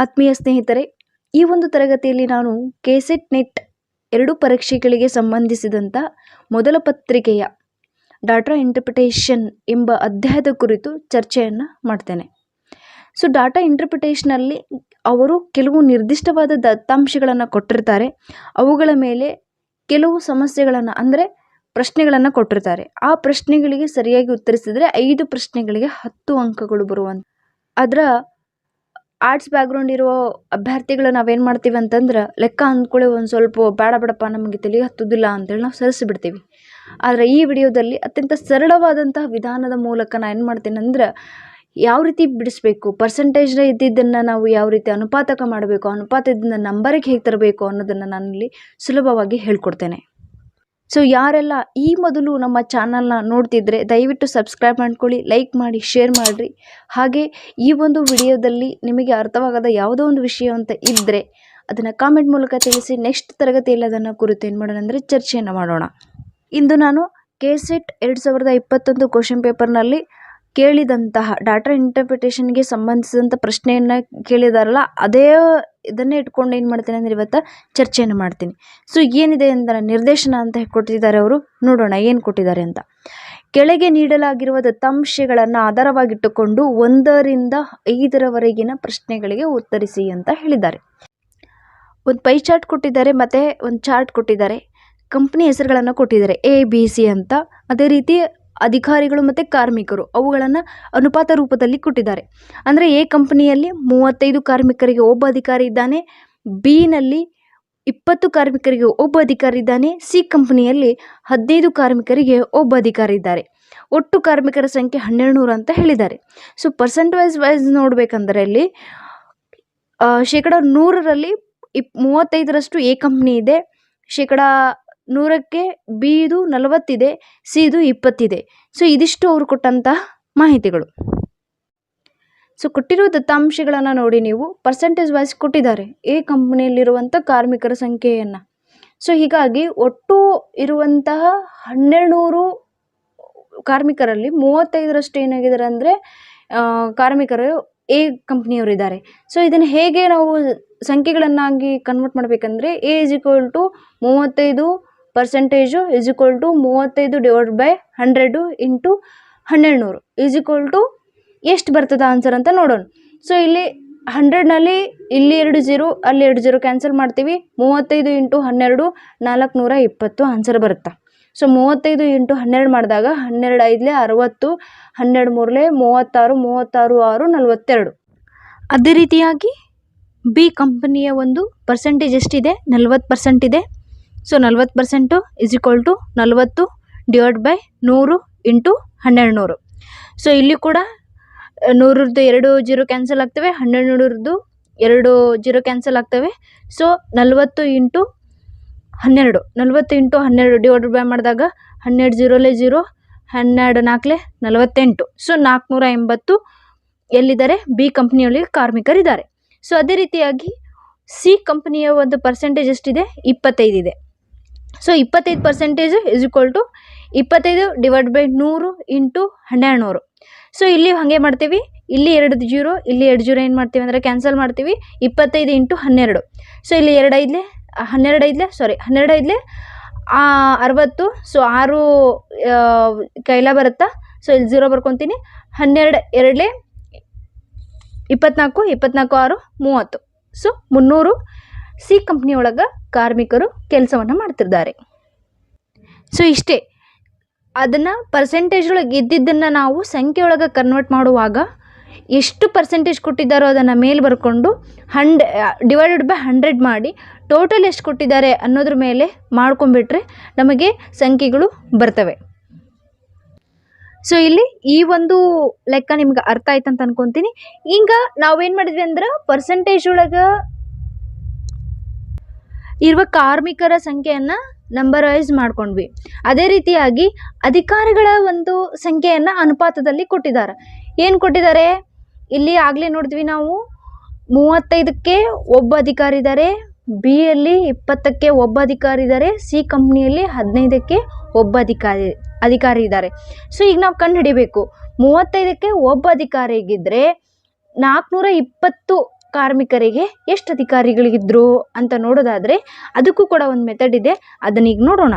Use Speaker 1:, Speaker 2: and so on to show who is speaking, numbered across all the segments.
Speaker 1: ಆತ್ಮೀಯ ಸ್ನೇಹಿತರೆ, ಈ ಒಂದು ತರಗತಿಯಲ್ಲಿ ನಾನು ಕೆಸೆಟ್ ನೆಟ್ ಎರಡು ಪರೀಕ್ಷೆಗಳಿಗೆ ಸಂಬಂಧಿಸಿದಂಥ ಮೊದಲ ಪತ್ರಿಕೆಯ ಡಾಟಾ ಇಂಟರ್ಪ್ರಿಟೇಷನ್ ಎಂಬ ಅಧ್ಯಾಯದ ಕುರಿತು ಚರ್ಚೆಯನ್ನು ಮಾಡ್ತೇನೆ. ಸೊ, ಡಾಟಾ ಇಂಟರ್ಪ್ರಿಟೇಷನಲ್ಲಿ ಅವರು ಕೆಲವು ನಿರ್ದಿಷ್ಟವಾದ ದತ್ತಾಂಶಗಳನ್ನು ಕೊಟ್ಟಿರ್ತಾರೆ. ಅವುಗಳ ಮೇಲೆ ಕೆಲವು ಸಮಸ್ಯೆಗಳನ್ನು ಅಂದರೆ ಪ್ರಶ್ನೆಗಳನ್ನು ಕೊಟ್ಟಿರ್ತಾರೆ. ಆ ಪ್ರಶ್ನೆಗಳಿಗೆ ಸರಿಯಾಗಿ ಉತ್ತರಿಸಿದರೆ ಐದು ಪ್ರಶ್ನೆಗಳಿಗೆ ಹತ್ತು ಅಂಕಗಳು ಬರುವಂಥ ಅದರ ಆರ್ಟ್ಸ್ ಬ್ಯಾಗ್ರೌಂಡ್ ಇರೋ ಅಭ್ಯರ್ಥಿಗಳು ನಾವೇನು ಮಾಡ್ತೀವಿ ಅಂತಂದ್ರೆ ಲೆಕ್ಕ ಅಂದ್ಕೊಳ್ಳಿ ಒಂದು ಸ್ವಲ್ಪ ಬೇಡ ಬೇಡಪ್ಪ ನಮಗೆ ತಲೆಗೆ ಹತ್ತುದಿಲ್ಲ ಅಂತೇಳಿ ನಾವು ಸರಿಸಿಬಿಡ್ತೀವಿ. ಆದರೆ ಈ ವಿಡಿಯೋದಲ್ಲಿ ಅತ್ಯಂತ ಸರಳವಾದಂತಹ ವಿಧಾನದ ಮೂಲಕ ನಾನು ಏನು ಮಾಡ್ತೀನಿ ಅಂದ್ರೆ ಯಾವ ರೀತಿ ಬಿಡಿಸ್ಬೇಕು ಪರ್ಸೆಂಟೇಜ್ನ ಇದ್ದಿದ್ದನ್ನು ನಾವು ಯಾವ ರೀತಿ ಅನುಪಾತಕ ಮಾಡಬೇಕು, ಅನುಪಾತದಿಂದ ನಂಬರಿಗೆ ಹೇಗೆ ತರಬೇಕು ಅನ್ನೋದನ್ನು ನಾನಿಲ್ಲಿ ಸುಲಭವಾಗಿ ಹೇಳ್ಕೊಡ್ತೇನೆ. ಸೊ ಯಾರೆಲ್ಲ ಈ ಮೊದಲು ನಮ್ಮ ಚಾನಲ್ನ ನೋಡ್ತಿದ್ರೆ ದಯವಿಟ್ಟು ಸಬ್ಸ್ಕ್ರೈಬ್ ಮಾಡ್ಕೊಳ್ಳಿ ಲೈಕ್ ಮಾಡಿ ಶೇರ್ ಮಾಡಿರಿ. ಹಾಗೆ ಈ ಒಂದು ವಿಡಿಯೋದಲ್ಲಿ ನಿಮಗೆ ಅರ್ಥವಾಗದ ಯಾವುದೋ ಒಂದು ವಿಷಯ ಅಂತ ಇದ್ದರೆ ಅದನ್ನು ಕಾಮೆಂಟ್ ಮೂಲಕ ತಿಳಿಸಿ ನೆಕ್ಸ್ಟ್ ತರಗತಿಯಲ್ಲಿ ಅದನ್ನು ಕುರಿತು ಏನು ಮಾಡೋಣ ಅಂದರೆ ಚರ್ಚೆಯನ್ನು ಮಾಡೋಣ. ಇಂದು ನಾನು ಕೆ ಸೆಟ್ ಎರಡು ಸಾವಿರದ ಇಪ್ಪತ್ತೊಂದು ಕ್ವಶನ್ ಪೇಪರ್ನಲ್ಲಿ ಕೇಳಿದಂತಹ ಡಾಟಾ ಇಂಟರ್ಪ್ರಿಟೇಷನ್ಗೆ ಸಂಬಂಧಿಸಿದಂಥ ಪ್ರಶ್ನೆಯನ್ನು ಕೇಳಿದಾರಲ್ಲ, ಅದೇ ಇದನ್ನೇ ಇಟ್ಕೊಂಡು ಏನು ಮಾಡ್ತೀನಿ ಅಂದರೆ ಇವತ್ತು ಚರ್ಚೆಯನ್ನು ಮಾಡ್ತೀನಿ. ಸೊ ಏನಿದೆ ಅಂದರೆ ನಿರ್ದೇಶನ ಅಂತ ಕೊಟ್ಟಿದ್ದಾರೆ ಅವರು. ನೋಡೋಣ ಏನು ಕೊಟ್ಟಿದ್ದಾರೆ ಅಂತ. ಕೆಳಗೆ ನೀಡಲಾಗಿರುವ ದತ್ತಾಂಶಗಳನ್ನು ಆಧಾರವಾಗಿಟ್ಟುಕೊಂಡು ಒಂದರಿಂದ ಐದರವರೆಗಿನ ಪ್ರಶ್ನೆಗಳಿಗೆ ಉತ್ತರಿಸಿ ಅಂತ ಹೇಳಿದ್ದಾರೆ. ಒಂದು ಪೈ ಚಾರ್ಟ್ ಕೊಟ್ಟಿದ್ದಾರೆ, ಮತ್ತು ಒಂದು ಚಾರ್ಟ್ ಕೊಟ್ಟಿದ್ದಾರೆ. ಕಂಪ್ನಿ ಹೆಸರುಗಳನ್ನು ಕೊಟ್ಟಿದ್ದಾರೆ ಎ ಬಿ ಸಿ ಅಂತ. ಅದೇ ರೀತಿ ಅಧಿಕಾರಿಗಳು ಮತ್ತು ಕಾರ್ಮಿಕರು ಅವುಗಳನ್ನು ಅನುಪಾತ ರೂಪದಲ್ಲಿ ಕೊಟ್ಟಿದ್ದಾರೆ. ಅಂದರೆ ಎ ಕಂಪನಿಯಲ್ಲಿ ಮೂವತ್ತೈದು ಕಾರ್ಮಿಕರಿಗೆ ಒಬ್ಬ ಅಧಿಕಾರಿ ಇದ್ದಾನೆ, ಬಿನಲ್ಲಿ ಇಪ್ಪತ್ತು ಕಾರ್ಮಿಕರಿಗೆ ಒಬ್ಬ ಅಧಿಕಾರಿ ಇದ್ದಾನೆ, ಸಿ ಕಂಪನಿಯಲ್ಲಿ ಹದಿನೈದು ಕಾರ್ಮಿಕರಿಗೆ ಒಬ್ಬ ಅಧಿಕಾರಿ ಇದ್ದಾರೆ. ಒಟ್ಟು ಕಾರ್ಮಿಕರ ಸಂಖ್ಯೆ ಹನ್ನೆರಡು ನೂರು ಅಂತ ಹೇಳಿದ್ದಾರೆ. ಸೊ ಪರ್ಸೆಂಟ್ ವೈಸ್ ವೈಸ್ ನೋಡಬೇಕಂದ್ರೆ ಇಲ್ಲಿ ಶೇಕಡ ನೂರರಲ್ಲಿ ಇಪ್ ಮೂವತ್ತೈದರಷ್ಟು ಎ ಕಂಪ್ನಿ ಇದೆ, ಶೇಕಡ ನೂರಕ್ಕೆ ಬಿ ಇದು ನಲವತ್ತಿದೆ ಸಿ ಇದು ಇಪ್ಪತ್ತಿದೆ. ಸೊ, ಇದಿಷ್ಟು ಅವರು ಕೊಟ್ಟಂತಹ ಮಾಹಿತಿಗಳು. ಸೊ, ಕೊಟ್ಟಿರೋ ದತ್ತಾಂಶಗಳನ್ನು ನೋಡಿ ನೀವು ಪರ್ಸೆಂಟೇಜ್ ವೈಸ್ ಕೊಟ್ಟಿದ್ದಾರೆ ಎ ಕಂಪ್ನಿಯಲ್ಲಿರುವಂಥ ಕಾರ್ಮಿಕರ ಸಂಖ್ಯೆಯನ್ನು. ಸೊ, ಹೀಗಾಗಿ ಒಟ್ಟು ಇರುವಂತಹ ಹನ್ನೆರಡು ನೂರು ಕಾರ್ಮಿಕರಲ್ಲಿ ಮೂವತ್ತೈದರಷ್ಟು ಏನಾಗಿದ್ದಾರೆ ಅಂದರೆ ಕಾರ್ಮಿಕರು ಎ ಕಂಪ್ನಿಯವರಿದ್ದಾರೆ. ಸೊ, ಇದನ್ನು ಹೇಗೆ ನಾವು ಸಂಖ್ಯೆಗಳನ್ನಾಗಿ ಕನ್ವರ್ಟ್ ಮಾಡಬೇಕಂದ್ರೆ ಎ ಇಸ್ ಈಕ್ವಲ್ ಟು ಮೂವತ್ತೈದು ಪರ್ಸೆಂಟೇಜು ಈಸ್ ಈಕ್ವಲ್ ಟು ಮೂವತ್ತೈದು ಡಿವೈಡ್ ಬೈ ಹಂಡ್ರೆಡು ಇಂಟು ಹನ್ನೆರಡು ನೂರು ಈಸ್ ಈಕ್ವಲ್ ಟು ಎಷ್ಟು ಬರ್ತದೆ ಆನ್ಸರ್ ಅಂತ ನೋಡೋಣ. ಸೊ ಇಲ್ಲಿ ಹಂಡ್ರೆಡ್ನಲ್ಲಿ ಇಲ್ಲಿ ಎರಡು ಜೀರೋ ಅಲ್ಲಿ ಎರಡು ಜೀರೋ ಕ್ಯಾನ್ಸಲ್ ಮಾಡ್ತೀವಿ. ಮೂವತ್ತೈದು ಇಂಟು ಹನ್ನೆರಡು ನಾಲ್ಕು ನೂರ ಇಪ್ಪತ್ತು ಆನ್ಸರ್ ಬರುತ್ತೆ. ಸೊ ಮೂವತ್ತೈದು ಇಂಟು ಹನ್ನೆರಡು ಮಾಡಿದಾಗ ಹನ್ನೆರಡು ಐದಲೇ ಅರವತ್ತು, ಹನ್ನೆರಡು ಮೂರಲೇ ಮೂವತ್ತಾರು ಮೂವತ್ತಾರು ಆರು, ನಲವತ್ತೆರಡು. ಅದೇ ರೀತಿಯಾಗಿ ಬಿ ಕಂಪನಿಯ ಒಂದು ಪರ್ಸೆಂಟೇಜ್ ಎಷ್ಟಿದೆ? ನಲ್ವತ್ತು ಪರ್ಸೆಂಟ್ ಇದೆ. ಸೊ ನಲ್ವತ್ತು ಪರ್ಸೆಂಟು ಇಸ್ ಈಕ್ವಲ್ ಟು ನಲ್ವತ್ತು ಡಿವೈಡ್ ಬೈ ನೂರು ಇಂಟು ಹನ್ನೆರಡು ನೂರು ಸೊ ಇಲ್ಲಿ ಕೂಡ ನೂರರದ್ದು ಎರಡು ಜೀರೋ ಕ್ಯಾನ್ಸಲ್ ಆಗ್ತವೆ ಹನ್ನೆರಡು ನೂರದ್ದು ಎರಡು ಜೀರೋ ಕ್ಯಾನ್ಸಲ್ ಆಗ್ತವೆ. ಸೊ ನಲ್ವತ್ತು ಇಂಟು ಹನ್ನೆರಡು. ನಲ್ವತ್ತು ಇಂಟು ಹನ್ನೆರಡು ಡಿವೈಡ್ ಬೈ ಮಾಡಿದಾಗ ಹನ್ನೆರಡು ಜೀರೋಲೆ ಜೀರೋ, ಹನ್ನೆರಡು ನಾಲ್ಕಲೆ ನಲವತ್ತೆಂಟು. ಸೊ ನಾಲ್ಕುನೂರ ಎಂಬತ್ತು ಎಲ್ಲಿದ್ದಾರೆ? ಬಿ ಕಂಪ್ನಿಯಲ್ಲಿ ಕಾರ್ಮಿಕರಿದ್ದಾರೆ. ಸೊ ಅದೇ ರೀತಿಯಾಗಿ ಸಿ ಕಂಪ್ನಿಯ ಒಂದು ಪರ್ಸೆಂಟೇಜ್ ಎಷ್ಟಿದೆ? ಇಪ್ಪತ್ತೈದು ಇದೆ. ಸೊ ಇಪ್ಪತ್ತೈದು ಪರ್ಸೆಂಟೇಜ್ ಇಸ್ ಈಕ್ವಲ್ ಟು ಇಪ್ಪತ್ತೈದು ಡಿವೈಡ್ ಬೈ ನೂರು ಇಂಟು ಹನ್ನೆರಡು ನೂರು ಸೊ ಇಲ್ಲಿ ಹಾಗೆ ಮಾಡ್ತೀವಿ. ಇಲ್ಲಿ ಎರಡು ಜೀರೋ, ಇಲ್ಲಿ ಎರಡು ಜೀರೋ ಏನು ಮಾಡ್ತೀವಿ ಅಂದರೆ ಕ್ಯಾನ್ಸಲ್ ಮಾಡ್ತೀವಿ. ಇಪ್ಪತ್ತೈದು ಇಂಟು ಹನ್ನೆರಡು. ಸೊ ಇಲ್ಲಿ ಎರಡು ಐದಲೇ ಹನ್ನೆರಡು ಐದಲೇ ಸಾರಿ ಹನ್ನೆರಡು ಐದಲೇ ಅರವತ್ತು ಸೊ ಆರು ಕೈಲ ಬರುತ್ತಾ? ಸೊ ಇಲ್ಲಿ ಜೀರೋ ಬರ್ಕೊತೀನಿ. ಹನ್ನೆರಡು, ಎರಡಲೇ, ಇಪ್ಪತ್ನಾಲ್ಕು ಇಪ್ಪತ್ನಾಲ್ಕು, ಆರು, ಮೂವತ್ತು. ಸೊ ಮುನ್ನೂರು ಸಿ ಕಂಪ್ನಿ ಒಳಗೆ ಕಾರ್ಮಿಕರು ಕೆಲಸವನ್ನು ಮಾಡ್ತಿದ್ದಾರೆ. ಸೊ ಇಷ್ಟೇ. ಅದನ್ನು ಪರ್ಸೆಂಟೇಜ್ ಒಳಗೆ ಇದ್ದಿದ್ದನ್ನು ನಾವು ಸಂಖ್ಯೆ ಒಳಗೆ ಕನ್ವರ್ಟ್ ಮಾಡುವಾಗ ಎಷ್ಟು ಪರ್ಸೆಂಟೇಜ್ ಕೊಟ್ಟಿದ್ದಾರೋ ಅದನ್ನು ಮೇಲೆ ಬರ್ಕೊಂಡು ಹಂಡ್ ಡಿವೈಡೆಡ್ ಬೈ ಹಂಡ್ರೆಡ್ ಮಾಡಿ ಟೋಟಲ್ ಎಷ್ಟು ಕೊಟ್ಟಿದ್ದಾರೆ ಅನ್ನೋದ್ರ ಮೇಲೆ ಮಾಡ್ಕೊಂಡ್ಬಿಟ್ರೆ ನಮಗೆ ಸಂಖ್ಯೆಗಳು ಬರ್ತವೆ. ಸೊ ಇಲ್ಲಿ ಈ ಒಂದು ಲೆಕ್ಕ ನಿಮ್ಗೆ ಅರ್ಥ ಆಯ್ತು ಅಂತ ಅನ್ಕೊಂತೀನಿ. ಈಗ ನಾವೇನು ಮಾಡಿದ್ವಿ ಅಂದ್ರೆ ಪರ್ಸೆಂಟೇಜ್ ಒಳಗೆ ಇರುವ ಕಾರ್ಮಿಕರ ಸಂಖ್ಯೆಯನ್ನು ನಂಬರೈಸ್ ಮಾಡ್ಕೊಂಡ್ವಿ. ಅದೇ ರೀತಿಯಾಗಿ ಅಧಿಕಾರಿಗಳ ಒಂದು ಸಂಖ್ಯೆಯನ್ನು ಅನುಪಾತದಲ್ಲಿ ಕೊಟ್ಟಿದ್ದಾರೆ. ಏನು ಕೊಟ್ಟಿದ್ದಾರೆ? ಇಲ್ಲಿ ಆಗಲೇ ನೋಡಿದ್ವಿ ನಾವು. ಮೂವತ್ತೈದಕ್ಕೆ ಒಬ್ಬ ಅಧಿಕಾರಿ ಇದ್ದಾರೆ. ಬಿ ಅಲ್ಲಿ ಇಪ್ಪತ್ತಕ್ಕೆ ಒಬ್ಬ ಅಧಿಕಾರಿ ಇದ್ದಾರೆ. ಸಿ ಕಂಪ್ನಿಯಲ್ಲಿ ಹದಿನೈದಕ್ಕೆ ಒಬ್ಬ ಅಧಿಕಾರಿ ಅಧಿಕಾರಿ ಇದ್ದಾರೆ. ಸೊ ಈಗ ನಾವು ಕಂಡು ಹಿಡಿಬೇಕು ಮೂವತ್ತೈದಕ್ಕೆ ಒಬ್ಬ ಅಧಿಕಾರಿಗಿದ್ದರೆ ನಾಲ್ಕುನೂರ ಇಪ್ಪತ್ತು ಕಾರ್ಮಿಕರಿಗೆ ಎಷ್ಟು ಅಧಿಕಾರಿಗಳಿದ್ರು ಅಂತ ನೋಡೋದಾದರೆ ಅದಕ್ಕೂ ಕೂಡ ಒಂದು ಮೆಥಡ್ ಇದೆ. ಅದನ್ನ ಈಗ ನೋಡೋಣ.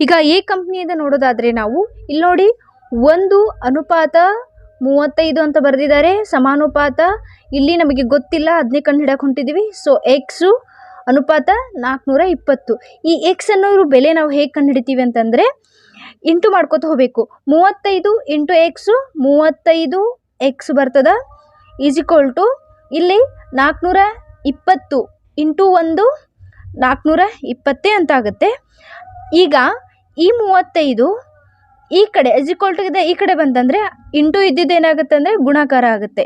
Speaker 1: ಈಗ ಎ ಕಂಪ್ನಿಯಿಂದ ನೋಡೋದಾದರೆ ನಾವು ಇಲ್ಲಿ ನೋಡಿ ಒಂದು ಅನುಪಾತ ಮೂವತ್ತೈದು ಅಂತ ಬರೆದಿದ್ದಾರೆ. ಸಮಾನುಪಾತ ಇಲ್ಲಿ ನಮಗೆ ಗೊತ್ತಿಲ್ಲ ಅದನ್ನೇ ಕಂಡು ಹಿಡಕ್ಕೆ ಹೊಂಟಿದ್ದೀವಿ ಸೊ ಎಕ್ಸು ಅನುಪಾತ ನಾಲ್ಕುನೂರ ಇಪ್ಪತ್ತು. ಈ ಎಕ್ಸ್ ಅನ್ನೋರು ಬೆಲೆ ನಾವು ಹೇಗೆ ಕಂಡು ಹಿಡಿತೀವಿ ಅಂತಂದರೆ ಇಂಟು ಮಾಡ್ಕೊತ ಹೋಗಬೇಕು. ಮೂವತ್ತೈದು ಇಂಟು ಎಕ್ಸು ಮೂವತ್ತೈದು ಎಕ್ಸ್ ಬರ್ತದ. ಈಸ್ ಈಕ್ವಲ್ ಟು ಇಲ್ಲಿ ನಾಲ್ಕುನೂರ ಇಪ್ಪತ್ತು ಇಂಟು ಒಂದು ನಾಲ್ಕುನೂರ ಇಪ್ಪತ್ತೇ ಅಂತ ಆಗುತ್ತೆ. ಈಗ ಈ ಮೂವತ್ತೈದು ಈ ಕಡೆ ಇದೆ, ಈ ಕಡೆ ಬಂತಂದರೆ ಇಂಟು ಇದ್ದಿದ್ದು ಏನಾಗುತ್ತೆ ಅಂದರೆ ಗುಣಾಕಾರ ಆಗುತ್ತೆ.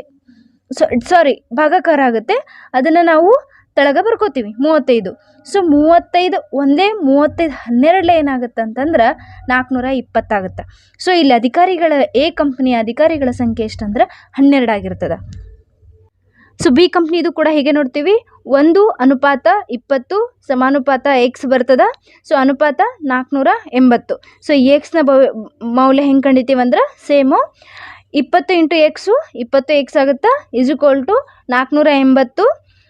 Speaker 1: ಸಾರಿ ಭಾಗಾಕಾರ ಆಗುತ್ತೆ. ಅದನ್ನು ನಾವು ತೆಳಗೆ ಬರ್ಕೋತೀವಿ, ಮೂವತ್ತೈದು. ಸೊ ಮೂವತ್ತೈದು ಒಂದೇ, ಮೂವತ್ತೈದು ಹನ್ನೆರಡಲೇ ಏನಾಗುತ್ತೆ ಅಂತಂದ್ರೆ ನಾಲ್ಕುನೂರ ಇಪ್ಪತ್ತಾಗುತ್ತೆ ಸೊ ಇಲ್ಲಿ ಅಧಿಕಾರಿಗಳ ಎ ಕಂಪ್ನಿಯ ಅಧಿಕಾರಿಗಳ ಸಂಖ್ಯೆ ಎಷ್ಟಂದ್ರೆ ಹನ್ನೆರಡು ಆಗಿರ್ತದೆ. ಸೊ ಬಿ ಕಂಪ್ನಿದು ಕೂಡ ಹೇಗೆ ನೋಡ್ತೀವಿ? ಒಂದು ಅನುಪಾತ ಇಪ್ಪತ್ತು ಸಮಾನುಪಾತ ಎಕ್ಸ್ ಬರ್ತದ. ಸೊ ಅನುಪಾತ ನಾಲ್ಕುನೂರ ಎಂಬತ್ತು. ಸೊ ಎಕ್ಸ್ನ ಮೌಲ್ಯ ಹೆಂಗೆ ಕಂಡಿತೀವಿ ಅಂದ್ರೆ ಸೇಮು ಇಪ್ಪತ್ತು ಇಂಟು ಎಕ್ಸು ಇಪ್ಪತ್ತು ಎಕ್ಸ್ ಆಗುತ್ತಾ? ಇಸ್ ಈಕ್ವಲ್ ಟು ನಾಲ್ಕುನೂರ ಎಂಬತ್ತು.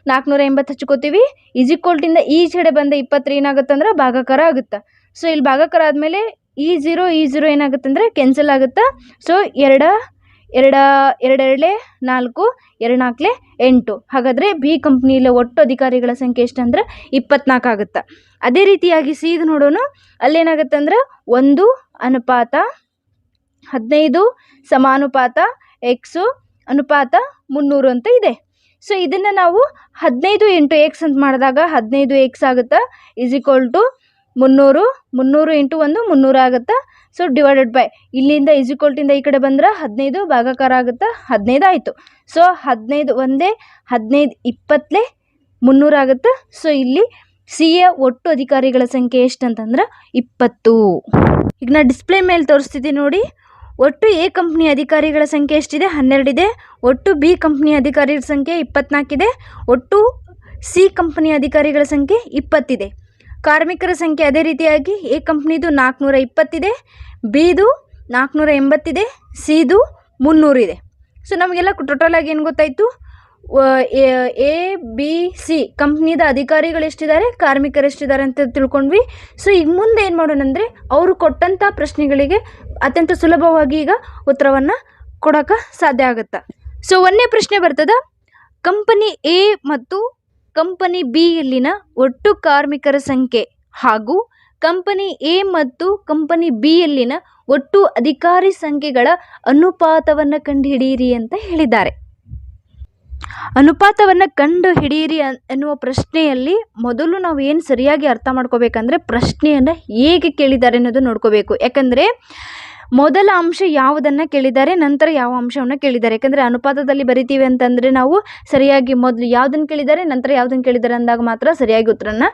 Speaker 1: ನಾಲ್ಕುನೂರ ಎಂಬತ್ತು ಹಚ್ಕೋತೀವಿ. ಇಸ್ ಈಕ್ವಲ್ಟಿಂದ ಈ ಕಡೆ ಬಂದ ಇಪ್ಪತ್ತರ ಏನಾಗುತ್ತೆ ಅಂದ್ರೆ ಭಾಗಾಕಾರ ಆಗುತ್ತೆ? ಸೊ ಇಲ್ಲಿ ಭಾಗಾಕಾರ ಆದಮೇಲೆ ಈ ಜೀರೋ ಈ ಜೀರೋ ಏನಾಗುತ್ತೆ ಅಂದರೆ ಕ್ಯಾನ್ಸಲ್ ಆಗುತ್ತೆ? ಸೊ ಎರಡ ಎರಡ, ಎರಡೆರಡಲೆ, ನಾಲ್ಕು ಎರಡು ನಾಲ್ಕಲೆ ಎಂಟು. ಹಾಗಾದರೆ ಬಿ ಕಂಪ್ನಿಯಲ್ಲಿ ಒಟ್ಟು ಅಧಿಕಾರಿಗಳ ಸಂಖ್ಯೆ ಎಷ್ಟಂದ್ರೆ ಇಪ್ಪತ್ನಾಲ್ಕು ಆಗುತ್ತೆ. ಅದೇ ರೀತಿಯಾಗಿ ಸಿ ಇದು ನೋಡೋಣ ಅಲ್ಲೇನಾಗುತ್ತೆ ಅಂದ್ರೆ ಒಂದು ಅನುಪಾತ, ಹದಿನೈದು ಸಮಾನುಪಾತ ಎಕ್ಸು ಅನುಪಾತ ಮುನ್ನೂರು ಅಂತ ಇದೆ. ಸೊ ಇದನ್ನು ನಾವು ಹದಿನೈದು ಇಂಟು ಎಕ್ಸ್ ಅಂತ ಮಾಡಿದಾಗ ಹದಿನೈದು ಎಕ್ಸ್ ಆಗುತ್ತೆ ಈಸ್ ಈಕ್ವಲ್ ಟು ಮುನ್ನೂರು ಮುನ್ನೂರು ಇಂಟು ಒಂದು, ಮುನ್ನೂರು ಆಗುತ್ತೆ? ಸೊ ಡಿವೈಡೆಡ್ ಬೈ ಇಲ್ಲಿಂದ ಈಸ್ ಈಕ್ವಲ್ಟಿಂದ ಈ ಕಡೆ ಬಂದ್ರೆ ಹದಿನೈದು ಭಾಗಾಕಾರ ಆಗುತ್ತೆ? ಹದಿನೈದು ಆಯಿತು. ಸೊ ಹದಿನೈದು ಒಂದೇ, ಹದಿನೈದು ಇಪ್ಪತ್ತಲೇ ಮುನ್ನೂರು ಆಗುತ್ತೆ? ಸೊ ಇಲ್ಲಿ ಸಿ ಎ ಒಟ್ಟು ಅಧಿಕಾರಿಗಳ ಸಂಖ್ಯೆ ಎಷ್ಟು ಅಂತಂದ್ರೆ ಇಪ್ಪತ್ತು. ಈಗ ನಾನು ಡಿಸ್ಪ್ಲೇ ಮೇಲೆ ತೋರಿಸ್ತಿದ್ದೀನಿ ನೋಡಿ. ಒಟ್ಟು ಎ ಕಂಪ್ನಿ ಅಧಿಕಾರಿಗಳ ಸಂಖ್ಯೆ ಎಷ್ಟಿದೆ? ಹನ್ನೆರಡಿದೆ ಒಟ್ಟು ಬಿ ಕಂಪ್ನಿ ಅಧಿಕಾರಿಗಳ ಸಂಖ್ಯೆ ಇಪ್ಪತ್ನಾಲ್ಕಿದೆ ಒಟ್ಟು ಸಿ ಕಂಪ್ನಿ ಅಧಿಕಾರಿಗಳ ಸಂಖ್ಯೆ ಇಪ್ಪತ್ತಿದೆ ಕಾರ್ಮಿಕರ ಸಂಖ್ಯೆ ಅದೇ ರೀತಿಯಾಗಿ ಎ ಕಂಪ್ನಿದು ನಾಲ್ಕುನೂರ ಇಪ್ಪತ್ತಿದೆ, ಬಿದು ನಾಲ್ಕುನೂರ ಎಂಬತ್ತಿದೆ, ಸಿದು ಮುನ್ನೂರಿದೆ ಸೊ ನಮಗೆಲ್ಲ ಟೋಟಲ್ ಆಗಿ ಏನು ಗೊತ್ತಾಯಿತು? ಎ ಬಿ, ಸಿ ಕಂಪ್ನಿದ ಅಧಿಕಾರಿಗಳು ಎಷ್ಟಿದ್ದಾರೆ, ಕಾರ್ಮಿಕರು ಎಷ್ಟಿದ್ದಾರೆ ಅಂತ ತಿಳ್ಕೊಂಡ್ವಿ. ಸೊ ಈಗ ಮುಂದೆ ಏನು ಮಾಡೋಣ ಅಂದರೆ, ಅವರು ಕೊಟ್ಟಂಥ ಪ್ರಶ್ನೆಗಳಿಗೆ ಅತ್ಯಂತ ಸುಲಭವಾಗಿ ಈಗ ಉತ್ತರವನ್ನು ಕೊಡೋಕೆ ಸಾಧ್ಯ ಆಗುತ್ತೆ? ಸೊ ಒಂದನೇ ಪ್ರಶ್ನೆ ಬರ್ತದ. ಕಂಪನಿ ಎ ಮತ್ತು ಕಂಪನಿ ಬಿ ಯಲ್ಲಿನ ಒಟ್ಟು ಕಾರ್ಮಿಕರ ಸಂಖ್ಯೆ ಹಾಗೂ ಕಂಪನಿ ಎ ಮತ್ತು ಕಂಪನಿ ಬಿ ಯಲ್ಲಿನ ಒಟ್ಟು ಅಧಿಕಾರಿ ಸಂಖ್ಯೆಗಳ ಅನುಪಾತವನ್ನು ಕಂಡುಹಿಡಿಯಿರಿ ಅಂತ ಹೇಳಿದ್ದಾರೆ. ಅನುಪಾತವನ್ನು ಕಂಡು ಹಿಡಿಯಿರಿ ಎನ್ನುವ ಪ್ರಶ್ನೆಯಲ್ಲಿ ಮೊದಲು ನಾವು ಏನು ಸರಿಯಾಗಿ ಅರ್ಥ ಮಾಡ್ಕೋಬೇಕಂದ್ರೆ ಪ್ರಶ್ನೆಯನ್ನು ಹೇಗೆ ಕೇಳಿದ್ದಾರೆ ಅನ್ನೋದು ನೋಡ್ಕೋಬೇಕು. ಯಾಕಂದರೆ ಮೊದಲ ಅಂಶ ಯಾವುದನ್ನು ಕೇಳಿದ್ದಾರೆ, ನಂತರ ಯಾವ ಅಂಶವನ್ನು ಕೇಳಿದ್ದಾರೆ? ಯಾಕಂದರೆ ಅನುಪಾತದಲ್ಲಿ ಬರಿತೀವಿ ಅಂತಂದರೆ ನಾವು ಸರಿಯಾಗಿ ಮೊದಲು ಯಾವುದನ್ನು ಕೇಳಿದ್ದಾರೆ, ನಂತರ ಯಾವುದನ್ನು ಕೇಳಿದ್ದಾರೆ ಅಂದಾಗ ಮಾತ್ರ ಸರಿಯಾಗಿ ಉತ್ತರನ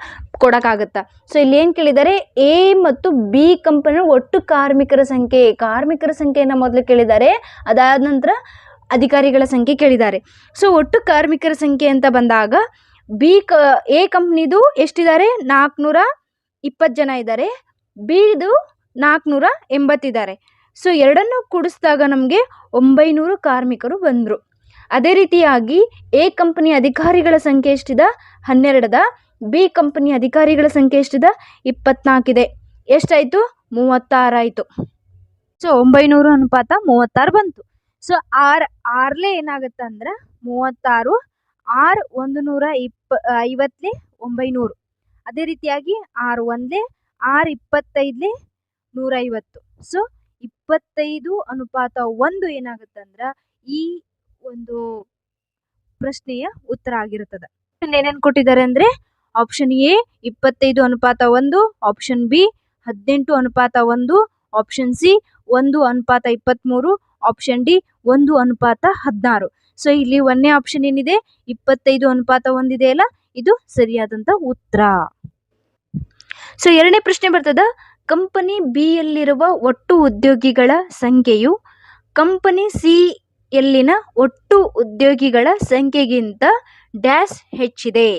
Speaker 1: ಕೊಡೋಕ್ಕಾಗತ್ತಾ? ಸೊ ಇಲ್ಲಿ ಏನು ಕೇಳಿದ್ದಾರೆ? ಎ ಮತ್ತು ಬಿ ಕಂಪನಿ ಒಟ್ಟು ಕಾರ್ಮಿಕರ ಸಂಖ್ಯೆ. ಕಾರ್ಮಿಕರ ಸಂಖ್ಯೆಯನ್ನು ಮೊದಲು ಕೇಳಿದ್ದಾರೆ, ಅದಾದ ನಂತರ ಅಧಿಕಾರಿಗಳ ಸಂಖ್ಯೆ ಕೇಳಿದ್ದಾರೆ. ಸೊ ಒಟ್ಟು ಕಾರ್ಮಿಕರ ಸಂಖ್ಯೆ ಅಂತ ಬಂದಾಗ ಬಿ ಕ ಎ ಕಂಪ್ನಿದು ಎಷ್ಟಿದ್ದಾರೆ? ನಾಲ್ಕುನೂರ ಇಪ್ಪತ್ತು ಜನ ಇದ್ದಾರೆ. ಬಿದು ನಾಲ್ಕುನೂರ ಎಂಬತ್ತಿದ್ದಾರೆ ಸೊ ಎರಡನ್ನು ಕೂಡಿಸಿದಾಗ ನಮಗೆ ಒಂಬೈನೂರು ಕಾರ್ಮಿಕರು ಬಂದರು. ಅದೇ ರೀತಿಯಾಗಿ ಎ ಕಂಪನಿ ಅಧಿಕಾರಿಗಳ ಸಂಖ್ಯೆ ಎಷ್ಟಿದೆ? ಹನ್ನೆರಡದ. ಬಿ ಕಂಪನಿ ಅಧಿಕಾರಿಗಳ ಸಂಖ್ಯೆ ಎಷ್ಟಿದೆ? ಇಪ್ಪತ್ನಾಲ್ಕಿದೆ. ಎಷ್ಟಾಯಿತು? ಮೂವತ್ತಾರಾಯಿತು. ಸೊ ಒಂಬೈನೂರು ಅನುಪಾತ ಮೂವತ್ತಾರು ಬಂತು. ಸೊ ಆರ್, ಆರ್ಲೆ ಏನಾಗುತ್ತೆ ಅಂದ್ರೆ ಮೂವತ್ತಾರು, ಆರ್ ಒಂದು ನೂರ ಇಪ್ಪ, ಐವತ್ತಲೆ ಒಂಬೈನೂರು. ಅದೇ ರೀತಿಯಾಗಿ ಆರ್ ಒಂದೇ ಆರ್ ಇಪ್ಪತ್ತೈದ್ಲೆ ನೂರೈವತ್ತು. ಸೊ ಇಪ್ಪತ್ತೈದು ಅನುಪಾತ ಒಂದು ಏನಾಗುತ್ತೆ ಅಂದ್ರೆ ಈ ಒಂದು ಪ್ರಶ್ನೆಯ ಉತ್ತರ ಆಗಿರುತ್ತದೆ. ಏನೇನು ಕೊಟ್ಟಿದ್ದಾರೆ ಅಂದರೆ ಆಪ್ಷನ್ ಎ ಇಪ್ಪತ್ತೈದು ಅನುಪಾತ ಒಂದು ಆಪ್ಷನ್ ಬಿ ಹದಿನೆಂಟು ಅನುಪಾತ ಒಂದು ಆಪ್ಷನ್ ಸಿ ಒಂದು ಅನುಪಾತ ಇಪ್ಪತ್ತ್ಮೂರು ಆಪ್ಷನ್ ಡಿ ಒಂದು ಅನುಪಾತ ಹದಿನಾರು. ಸೊ ಇಲ್ಲಿ ಒಂದನೇ ಆಪ್ಷನ್ ಏನಿದೆ, ಇಪ್ಪತ್ತೈದು ಅನುಪಾತ ಒಂದಿದೆಯಲ್ಲ ಇದು ಸರಿಯಾದಂಥ ಉತ್ತರ. ಸೊ ಎರಡನೇ ಪ್ರಶ್ನೆ ಬರ್ತದ ಕಂಪನಿ ಬಿ ಯಲ್ಲಿರುವ ಒಟ್ಟು ಉದ್ಯೋಗಿಗಳ ಸಂಖ್ಯೆಯು ಕಂಪನಿ ಸಿ ಯಲ್ಲಿನ ಒಟ್ಟು ಉದ್ಯೋಗಿಗಳ ಸಂಖ್ಯೆಗಿಂತ ಡ್ಯಾಶ್ ಹೆಚ್ಚಿದೆ.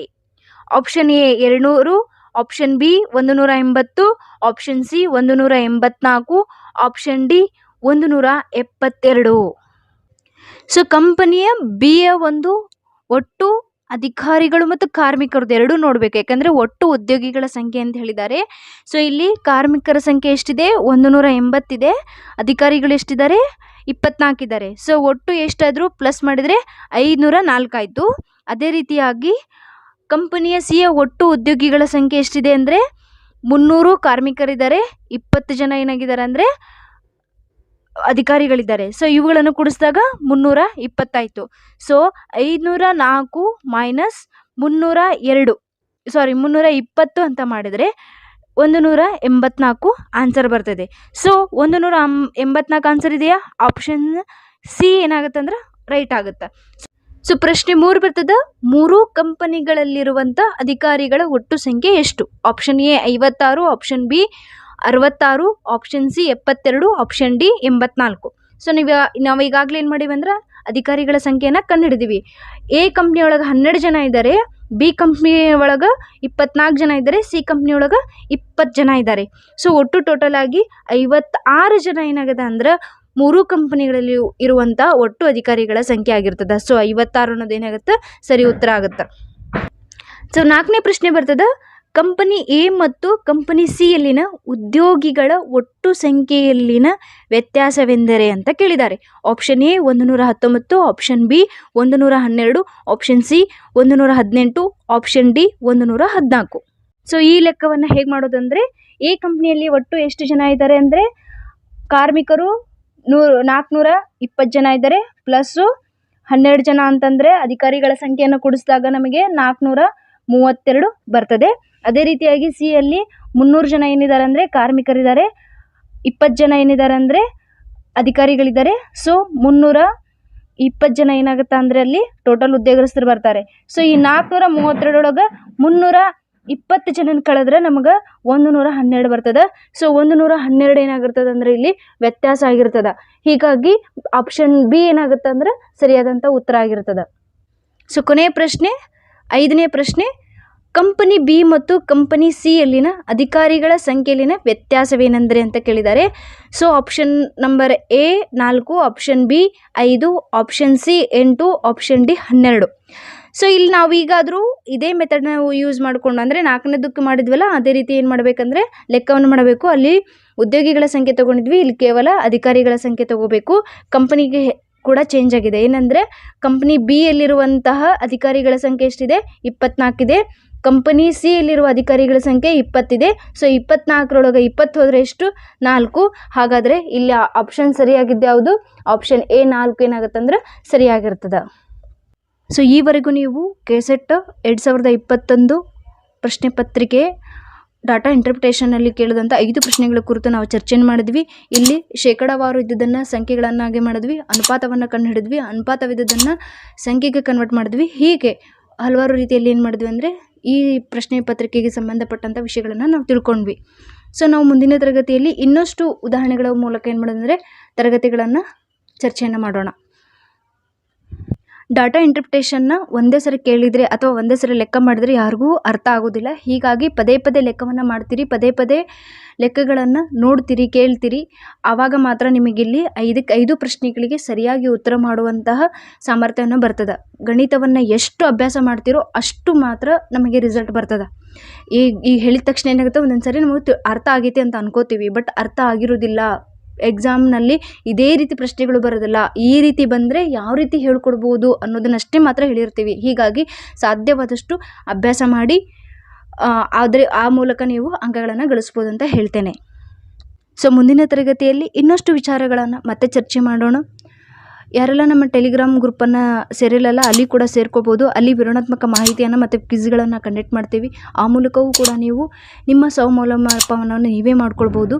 Speaker 1: ಆಪ್ಷನ್ ಎ ಎರಡುನೂರು, ಆಪ್ಷನ್ ಬಿ ಒಂದು ನೂರ ಎಂಬತ್ತು ಆಪ್ಷನ್ ಸಿ ಒಂದು ನೂರ ಎಂಬತ್ನಾಲ್ಕು ಆಪ್ಷನ್ ಡಿ ಒಂದು ನೂರ ಎಪ್ಪತ್ತೆರಡು ಸೊ, ಕಂಪನಿಯ ಬಿಯ ಒಂದು ಒಟ್ಟು ಅಧಿಕಾರಿಗಳು ಮತ್ತು ಕಾರ್ಮಿಕರದ್ದು ಎರಡೂ ನೋಡಬೇಕು. ಯಾಕಂದರೆ ಒಟ್ಟು ಉದ್ಯೋಗಿಗಳ ಸಂಖ್ಯೆ ಅಂತ ಹೇಳಿದ್ದಾರೆ. ಸೊ ಇಲ್ಲಿ ಕಾರ್ಮಿಕರ ಸಂಖ್ಯೆ ಎಷ್ಟಿದೆ? ಒಂದು ನೂರ ಎಂಬತ್ತಿದೆ. ಅಧಿಕಾರಿಗಳು ಎಷ್ಟಿದ್ದಾರೆ? ಇಪ್ಪತ್ನಾಲ್ಕಿದ್ದಾರೆ ಸೊ ಒಟ್ಟು ಎಷ್ಟಾದರೂ ಪ್ಲಸ್ ಮಾಡಿದರೆ ಐದುನೂರ ನಾಲ್ಕಾಯಿತು ಅದೇ ರೀತಿಯಾಗಿ ಕಂಪನಿಯ ಸಿಯ ಒಟ್ಟು ಉದ್ಯೋಗಿಗಳ ಸಂಖ್ಯೆ ಎಷ್ಟಿದೆ ಅಂದರೆ ಮುನ್ನೂರು ಕಾರ್ಮಿಕರಿದ್ದಾರೆ. ಇಪ್ಪತ್ತು ಜನ ಏನಾಗಿದ್ದಾರೆ ಅಂದರೆ ಅಧಿಕಾರಿಗಳಿದ್ದಾರೆ. ಸೊ ಇವುಗಳನ್ನು ಕೂಡಿಸಿದಾಗ ಮುನ್ನೂರ ಇಪ್ಪತ್ತಾಯಿತು. ಸೊ ಐದುನೂರ ನಾಲ್ಕು ಮೈನಸ್ ಮುನ್ನೂರ ಎರಡು ಸಾರಿ ಮುನ್ನೂರ ಇಪ್ಪತ್ತು ಅಂತ ಮಾಡಿದರೆ ಒಂದು ನೂರ ಎಂಬತ್ನಾಲ್ಕು ಆನ್ಸರ್ ಬರ್ತದೆ. ಸೊ ಒಂದು ನೂರ ಎಂಬತ್ನಾಲ್ಕು ಆನ್ಸರ್ ಇದೆಯಾ? ಆಪ್ಷನ್ ಸಿ ಏನಾಗುತ್ತೆ ಅಂದ್ರೆ ರೈಟ್ ಆಗುತ್ತೆ. ಸೊ ಪ್ರಶ್ನೆ ಮೂರು ಬರ್ತದ. ಮೂರು ಕಂಪನಿಗಳಲ್ಲಿರುವಂಥ ಅಧಿಕಾರಿಗಳ ಒಟ್ಟು ಸಂಖ್ಯೆ ಎಷ್ಟು? ಆಪ್ಷನ್ ಎ ಐವತ್ತಾರು ಆಪ್ಷನ್ ಬಿ ಅರವತ್ತಾರು ಆಪ್ಷನ್ ಸಿ ಎಪ್ಪತ್ತೆರಡು ಆಪ್ಷನ್ ಡಿ ಎಂಬತ್ನಾಲ್ಕು. ಸೊ ನೀವು ನಾವು ಈಗಾಗಲೇ ಏನು ಮಾಡೀವಿ ಅಂದ್ರೆ ಅಧಿಕಾರಿಗಳ ಸಂಖ್ಯೆಯನ್ನು ಕಂಡುಹಿಡಿದೀವಿ ಎ ಕಂಪ್ನಿ ಒಳಗೆ ಹನ್ನೆರಡು ಜನ ಇದ್ದಾರೆ ಬಿ ಕಂಪ್ನಿ ಒಳಗೆ ಇಪ್ಪತ್ನಾಲ್ಕು ಜನ ಇದ್ದಾರೆ ಸಿ ಕಂಪ್ನಿ ಒಳಗೆ ಇಪ್ಪತ್ತು ಜನ ಇದ್ದಾರೆ ಸೊ ಒಟ್ಟು ಟೋಟಲ್ ಆಗಿ ಐವತ್ತಾರು ಜನ ಏನಾಗಿದೆ ಅಂದ್ರೆ ಮೂರು ಕಂಪನಿಗಳಲ್ಲಿ ಇರುವಂಥ ಒಟ್ಟು ಅಧಿಕಾರಿಗಳ ಸಂಖ್ಯೆ ಆಗಿರ್ತದೆ. ಸೊ ಐವತ್ತಾರು ಅನ್ನೋದು ಏನಾಗುತ್ತೆ? ಸರಿ ಉತ್ತರ ಆಗುತ್ತೆ. ಸೊ ನಾಲ್ಕನೇ ಪ್ರಶ್ನೆ ಬರ್ತದ. ಕಂಪನಿ ಎ ಮತ್ತು ಕಂಪನಿ ಸಿ ಯಲ್ಲಿನ ಉದ್ಯೋಗಿಗಳ ಒಟ್ಟು ಸಂಖ್ಯೆಯಲ್ಲಿನ ವ್ಯತ್ಯಾಸವೆಂದರೆ ಅಂತ ಕೇಳಿದ್ದಾರೆ. ಆಪ್ಷನ್ ಎ ಒಂದು ನೂರ ಹತ್ತೊಂಬತ್ತು, ಆಪ್ಷನ್ ಬಿ ಒಂದು ನೂರ ಹನ್ನೆರಡು, ಆಪ್ಷನ್ ಸಿ ಒಂದು ನೂರ ಹದಿನೆಂಟು, ಆಪ್ಷನ್ ಡಿ ಒಂದು ನೂರ ಹದಿನಾಲ್ಕು. ಸೊ, ಈ ಲೆಕ್ಕವನ್ನು ಹೇಗೆ ಮಾಡೋದಂದರೆ, ಎ ಕಂಪ್ನಿಯಲ್ಲಿ ಒಟ್ಟು ಎಷ್ಟು ಜನ ಇದ್ದಾರೆ ಅಂದರೆ, ಕಾರ್ಮಿಕರು ನೂರು ನಾಲ್ಕುನೂರ ಇಪ್ಪತ್ತು ಜನ ಇದ್ದಾರೆ, ಪ್ಲಸ್ಸು ಹನ್ನೆರಡು ಜನ ಅಂತಂದರೆ ಅಧಿಕಾರಿಗಳ ಸಂಖ್ಯೆಯನ್ನು ಕೂಡಿಸಿದಾಗ ನಮಗೆ ನಾಲ್ಕುನೂರ ಮೂವತ್ತೆರಡು ಬರ್ತದೆ. ಅದೇ ರೀತಿಯಾಗಿ ಸಿ ಅಲ್ಲಿ ಮುನ್ನೂರು ಜನ ಏನಿದ್ದಾರೆ ಅಂದರೆ ಕಾರ್ಮಿಕರಿದ್ದಾರೆ, ಇಪ್ಪತ್ತು ಜನ ಏನಿದ್ದಾರೆ ಅಂದರೆ ಅಧಿಕಾರಿಗಳಿದ್ದಾರೆ. ಸೊ ಮುನ್ನೂರ ಇಪ್ಪತ್ತು ಜನ ಏನಾಗುತ್ತೆ ಅಂದರೆ ಅಲ್ಲಿ ಟೋಟಲ್ ಉದ್ಯೋಗಸ್ಥರು ಬರ್ತಾರೆ. ಸೊ ಈ ನಾಲ್ಕುನೂರ ಮೂವತ್ತೆರಡೊಳಗೆ ಮುನ್ನೂರ ಇಪ್ಪತ್ತು ಜನನ ಕಳೆದ್ರೆ ನಮಗೆ ಒಂದು ನೂರ ಹನ್ನೆರಡು ಬರ್ತದೆ. ಸೊ ಒಂದು ನೂರ ಹನ್ನೆರಡು ಏನಾಗಿರ್ತದೆ ಅಂದರೆ ಇಲ್ಲಿ ವ್ಯತ್ಯಾಸ ಆಗಿರ್ತದೆ. ಹೀಗಾಗಿ ಆಪ್ಷನ್ ಬಿ ಏನಾಗುತ್ತೆ ಅಂದ್ರೆ ಸರಿಯಾದಂಥ ಉತ್ತರ ಆಗಿರ್ತದೆ. ಸೊ ಕೊನೆಯ ಪ್ರಶ್ನೆ ಐದನೇ ಪ್ರಶ್ನೆ, ಕಂಪನಿ ಬಿ ಮತ್ತು ಕಂಪನಿ ಸಿ ಯಲ್ಲಿನ ಅಧಿಕಾರಿಗಳ ಸಂಖ್ಯೆಯಲ್ಲಿನ ವ್ಯತ್ಯಾಸವೇನೆಂದರೆ ಅಂತ ಕೇಳಿದ್ದಾರೆ. ಸೊ ಆಪ್ಷನ್ ನಂಬರ್ ಎ ನಾಲ್ಕು ಆಪ್ಷನ್ ಬಿ ಐದು ಆಪ್ಷನ್ ಸಿ ಎಂಟು ಆಪ್ಷನ್ ಡಿ ಹನ್ನೆರಡು. ಸೊ ಇಲ್ಲಿ ನಾವು ಈಗಾದರೂ ಇದೇ ಮೆಥಡ್ನ ನಾವು ಯೂಸ್ ಮಾಡಿಕೊಂಡು ಅಂದರೆ ನಾಲ್ಕನೇದಕ್ಕೆ ಮಾಡಿದ್ವಲ್ಲ, ಅದೇ ರೀತಿ ಏನು ಮಾಡಬೇಕಂದ್ರೆ ಲೆಕ್ಕವನ್ನು ಮಾಡಬೇಕು. ಅಲ್ಲಿ ಉದ್ಯೋಗಿಗಳ ಸಂಖ್ಯೆ ತೊಗೊಂಡಿದ್ವಿ, ಇಲ್ಲಿ ಕೇವಲ ಅಧಿಕಾರಿಗಳ ಸಂಖ್ಯೆ ತೊಗೋಬೇಕು. ಕಂಪನಿಗೆ ಕೂಡ ಚೇಂಜ್ ಆಗಿದೆ. ಏನಂದರೆ ಕಂಪ್ನಿ ಬಿ ಯಲ್ಲಿರುವಂತಹ ಅಧಿಕಾರಿಗಳ ಸಂಖ್ಯೆ ಎಷ್ಟಿದೆ? ಇಪ್ಪತ್ನಾಲ್ಕಿದೆ ಕಂಪನಿ ಸಿ ಯಲ್ಲಿರುವ ಅಧಿಕಾರಿಗಳ ಸಂಖ್ಯೆ ಇಪ್ಪತ್ತಿದೆ. ಸೊ ಇಪ್ಪತ್ನಾಲ್ಕರೊಳಗೆ ಇಪ್ಪತ್ತು ಹೋದರೆ ಎಷ್ಟು? ನಾಲ್ಕು. ಹಾಗಾದರೆ ಇಲ್ಲಿ ಆಪ್ಷನ್ ಸರಿಯಾಗಿದ್ದು ಯಾವುದು? ಆಪ್ಷನ್ ಎ ನಾಲ್ಕು ಏನಾಗುತ್ತೆ ಅಂದ್ರೆ ಸರಿಯಾಗಿರ್ತದೆ. ಸೊ ಈವರೆಗೂ ನೀವು ಕೆಸೆಟ್ ಎರಡು ಸಾವಿರದ ಇಪ್ಪತ್ತೊಂದು ಪ್ರಶ್ನೆ ಪತ್ರಿಕೆ ಡಾಟಾ ಇಂಟರ್ಪ್ರಿಟೇಷನಲ್ಲಿ ಕೇಳಿದಂಥ ಐದು ಪ್ರಶ್ನೆಗಳ ಕುರಿತು ನಾವು ಚರ್ಚೆಯನ್ನು ಮಾಡಿದ್ವಿ. ಇಲ್ಲಿ ಶೇಕಡಾವಾರು ಇದ್ದುದನ್ನು ಸಂಖ್ಯೆಗಳನ್ನಾಗಿ ಮಾಡಿದ್ವಿ, ಅನುಪಾತವನ್ನು ಕಂಡುಹಿಡಿದ್ವಿ ಅನುಪಾತವಿದ್ದುದನ್ನು ಸಂಖ್ಯೆಗೆ ಕನ್ವರ್ಟ್ ಮಾಡಿದ್ವಿ. ಹೀಗೆ ಹಲವಾರು ರೀತಿಯಲ್ಲಿ ಏನು ಮಾಡಿದ್ವಿ ಅಂದರೆ ಈ ಪ್ರಶ್ನೆ ಪತ್ರಿಕೆಗೆ ಸಂಬಂಧಪಟ್ಟಂಥ ವಿಷಯಗಳನ್ನು ನಾವು ತಿಳ್ಕೊಂಡ್ವಿ. ಸೊ ನಾವು ಮುಂದಿನ ತರಗತಿಯಲ್ಲಿ ಇನ್ನಷ್ಟು ಉದಾಹರಣೆಗಳ ಮೂಲಕ ಏನು ಮಾಡೋದಂದರೆ ತರಗತಿಗಳನ್ನು ಚರ್ಚೆಯನ್ನು ಮಾಡೋಣ. ಡಾಟಾ ಇಂಟರ್ಪ್ರಿಟೇಷನ್ನ ಒಂದೇ ಸರಿ ಕೇಳಿದರೆ ಅಥವಾ ಒಂದೇ ಸರಿ ಲೆಕ್ಕ ಮಾಡಿದರೆ ಯಾರಿಗೂ ಅರ್ಥ ಆಗೋದಿಲ್ಲ. ಹೀಗಾಗಿ ಪದೇ ಪದೇ ಲೆಕ್ಕವನ್ನು ಮಾಡ್ತೀರಿ, ಪದೇ ಪದೇ ಲೆಕ್ಕಗಳನ್ನು ನೋಡ್ತೀರಿ, ಕೇಳ್ತೀರಿ. ಆವಾಗ ಮಾತ್ರ ನಿಮಗಿಲ್ಲಿ ಐದಕ್ಕೆ ಐದು ಪ್ರಶ್ನೆಗಳಿಗೆ ಸರಿಯಾಗಿ ಉತ್ತರ ಮಾಡುವಂತಹ ಸಾಮರ್ಥ್ಯವನ್ನು ಬರ್ತದೆ. ಗಣಿತವನ್ನು ಎಷ್ಟು ಅಭ್ಯಾಸ ಮಾಡ್ತೀರೋ ಅಷ್ಟು ಮಾತ್ರ ನಮಗೆ ರಿಸಲ್ಟ್ ಬರ್ತದೆ. ಈಗ ಈಗ ಹೇಳಿದ ತಕ್ಷಣ ಏನಾಗುತ್ತೆ? ಒಂದೊಂದು ಸರಿ ನಮಗೆ ಅರ್ಥ ಆಗೈತೆ ಅಂತ ಅನ್ಕೋತೀವಿ. ಬಟ್ ಅರ್ಥ ಆಗಿರೋದಿಲ್ಲ. ಎಕ್ಸಾಮ್ನಲ್ಲಿ ಇದೇ ರೀತಿ ಪ್ರಶ್ನೆಗಳು ಬರೋದಿಲ್ಲ. ಈ ರೀತಿ ಬಂದರೆ ಯಾವ ರೀತಿ ಹೇಳ್ಕೊಡ್ಬೋದು ಅನ್ನೋದನ್ನಷ್ಟೇ ಮಾತ್ರ ಹೇಳಿರ್ತೀವಿ. ಹೀಗಾಗಿ ಸಾಧ್ಯವಾದಷ್ಟು ಅಭ್ಯಾಸ ಮಾಡಿ ಆದರೆ ಆ ಮೂಲಕ ನೀವು ಅಂಕಗಳನ್ನು ಗಳಿಸ್ಬೋದು ಅಂತ ಹೇಳ್ತೇನೆ. ಸೊ ಮುಂದಿನ ತರಗತಿಯಲ್ಲಿ ಇನ್ನಷ್ಟು ವಿಚಾರಗಳನ್ನು ಮತ್ತೆ ಚರ್ಚೆ ಮಾಡೋಣ. ಯಾರೆಲ್ಲ ನಮ್ಮ ಟೆಲಿಗ್ರಾಮ್ ಗ್ರೂಪನ್ನು ಸೇರಿಲ್ಲಲ್ಲ, ಅಲ್ಲಿ ಕೂಡ ಸೇರ್ಕೋಬೋದು. ಅಲ್ಲಿ ವಿವರಣಾತ್ಮಕ ಮಾಹಿತಿಯನ್ನು ಮತ್ತು ಕ್ವಿಜ್ಗಳನ್ನು ಕಂಡಕ್ಟ್ ಮಾಡ್ತೀವಿ. ಆ ಮೂಲಕವೂ ಕೂಡ ನೀವು ನಿಮ್ಮ ಸ್ವಮೌಲ್ಯಮಾಪನವನ್ನು ನೀವೇ ಮಾಡ್ಕೊಳ್ಬೋದು.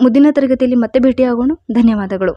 Speaker 1: ಮುಂದಿನ ತರಗತಿಯಲ್ಲಿ ಮತ್ತೆ ಭೇಟಿಯಾಗೋಣ. ಧನ್ಯವಾದಗಳು.